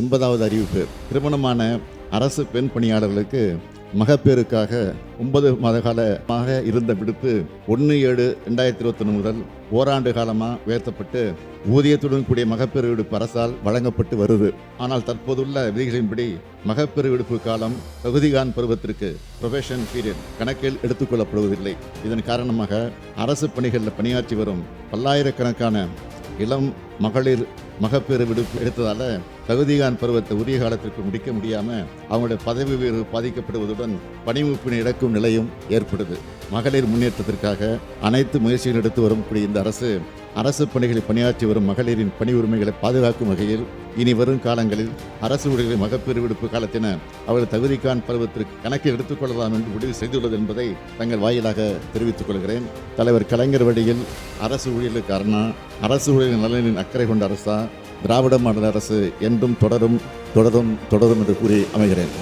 ஒன்பதாவது அறிவிப்பு. திருமணமான அரசு பெண் பணியாளர்களுக்கு மகப்பேறுக்காக ஒன்பது மாத காலமாக இருந்த விடுப்பு ஒன்று ஏழு ரெண்டாயிரத்தி இருபத்தொன்று முதல் ஓராண்டு காலமாக உயர்த்தப்பட்டு ஊதியத்துடன் கூடிய மகப்பேறு விடுப்பு அரசால் வழங்கப்பட்டு வருது. ஆனால் தற்போதுள்ள விதிகளின்படி மகப்பேறு விடுப்பு காலம் தகுதிகான் பருவத்திற்கு ப்ரொஃபஷன் பீரியட் கணக்கில் எடுத்துக்கொள்ளப்படுவதில்லை. இதன் காரணமாக அரசு பணிகளில் பணியாற்றி வரும் பல்லாயிரக்கணக்கான இளம் மகளிர் மகப்பேறு விடுப்பு எடுத்ததால் தகுதிகான் பருவத்தை உரிய காலத்திற்கு முடிக்க முடியாமல் அவங்களுடைய பதவி உயர்வு பாதிக்கப்படுவதுடன் பணிமுப்பினை இழக்கும் நிலையும் ஏற்படுது. மகளிர் முன்னேற்றத்திற்காக அனைத்து முயற்சிகள் எடுத்து வரக்கூடிய இந்த அரசு அரசு பணிகளில் பணியாற்றி வரும் மகளிரின் பணி உரிமைகளை பாதுகாக்கும் வகையில் இனி வரும் காலங்களில் அரசு ஊழியர்களை மகப்பேறு விடுப்பு காலத்தின அவர்கள் தகுதிக்கான் பருவத்திற்கு கணக்கில் எடுத்துக்கொள்ளலாம் என்று முடிவு செய்துள்ளது என்பதை தங்கள் வாயிலாக தெரிவித்துக் கொள்கிறேன். தலைவர் கலைஞர் வழியில் அரசு ஊழியர்களுக்கு அரணா அரசு ஊழியர்கள் நலனின் அக்கறை கொண்ட அரசா திராவிட மாடல் அரசு என்றும் தொடரும் தொடரும் தொடரும் என்று கூறி அமைகிறேன்.